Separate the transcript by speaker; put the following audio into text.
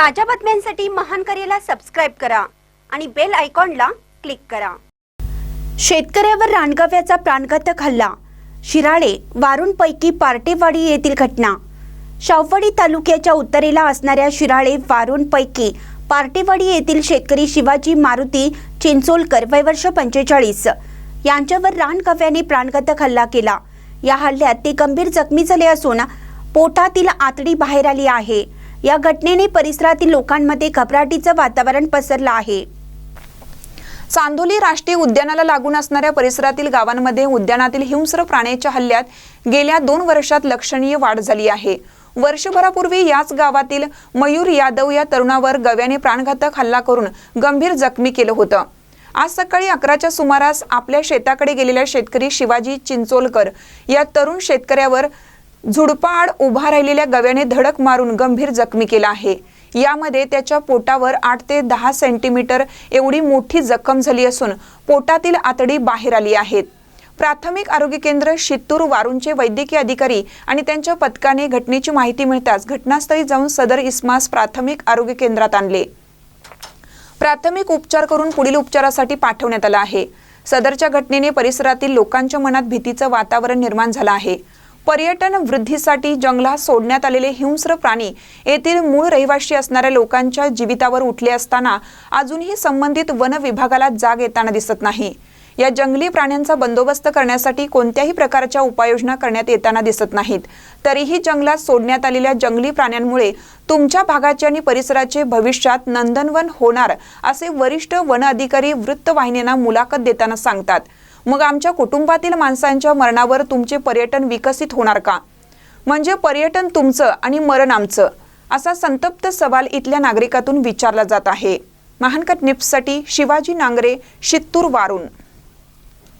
Speaker 1: ताज्या बातम्यांसाठी महान करेला सबस्क्राईब करा आणि बेल आयकॉनला क्लिक करा. शेतकऱ्यावर रानगव्याचा प्राणघातक हल्ला. शिराळे वारूणपैकी पार्टेवाडी येथील घटना. शाववाडी तालुक्याच्या उत्तरेला असणाऱ्या शिराळे वारूणपैकी पार्टेवाडी येथील शेतकरी शिवाजी मारुती चिंचोलकर वय वर्ष पंचेचाळीस यांच्यावर रानगव्याने प्राणघातक हल्ला केला. या हल्ल्यात ते गंभीर जखमी झाले असून पोटातील आतडी बाहेर आली आहे. या घटनेने परिसरातील लोकांमध्ये घबराटीचं वातावरण पसरलं आहे.
Speaker 2: चांदोली राष्ट्रीय उद्यानाला लागून असणाऱ्या परिसरातील गावांमध्ये उद्यानातील हिंस्र प्राण्याच्या हल्ल्यात गेल्या दोन वर्षात लक्षणीय वाढ झाली आहे. वर्षभरापूर्वी याच गावातील मयूर यादव या तरुणावर गव्याने प्राणघातक हल्ला करून गंभीर जखमी केलं होतं. आज सकाळी अकराच्या सुमारास आपल्या शेताकडे गेलेल्या शेतकरी शिवाजी चिंचोलकर या तरुण शेतकऱ्यावर झुडपाआड उभा राहिलेल्या गव्याने धडक मारून गंभीर जखमी केला आहे. यामध्ये त्याच्या पोटावर आठ ते दहा सेंटीमीटर एवढी मोठी जखम झाली असून पोटातील आतडी बाहेर आली आहेत प्राथमिक आरोग्य केंद्र शित्तूर वारूंचे वैद्यकीय अधिकारी आणि त्यांच्या पथकाने घटनेची माहिती मिळताच घटनास्थळी जाऊन सदर इस्मास प्राथमिक आरोग्य केंद्रात आणले. प्राथमिक उपचार करून पुढील उपचारासाठी पाठवण्यात आलं आहे. सदरच्या घटनेने परिसरातील लोकांच्या मनात भीतीचं वातावरण निर्माण झालं आहे. पर्यटन वृद्धीसाठी जंगलात सोडण्यात आलेले हिंस्र प्राणी येथील मूळ रहिवाशी असणाऱ्या लोकांच्या जीवितावर उठले असताना अजूनही संबंधित वन विभागाला जाग येताना दिसत नाही. या जंगली प्राण्यांचा बंदोबस्त करण्यासाठी कोणत्याही प्रकारच्या उपाययोजना करण्यात येताना दिसत नाहीत. तरीही जंगलात सोडण्यात आलेल्या जंगली प्राण्यांमुळे तुमच्या भागाचे आणि परिसराचे भविष्यात नंदनवन होणार असे वरिष्ठ वन अधिकारी वृत्तवाहिन्यांना मुलाखत देताना सांगतात. मग आमच्या कुटुंबातील माणसांच्या मरणावर तुमचे पर्यटन विकसित होणार का? म्हणजे पर्यटन तुमचं आणि मरण आमचं असा संतप्त सवाल इथल्या नागरिकातून विचारला जात आहे. महानकट निप्ससाठी शिवाजी नांगरे शित्तूर वारून.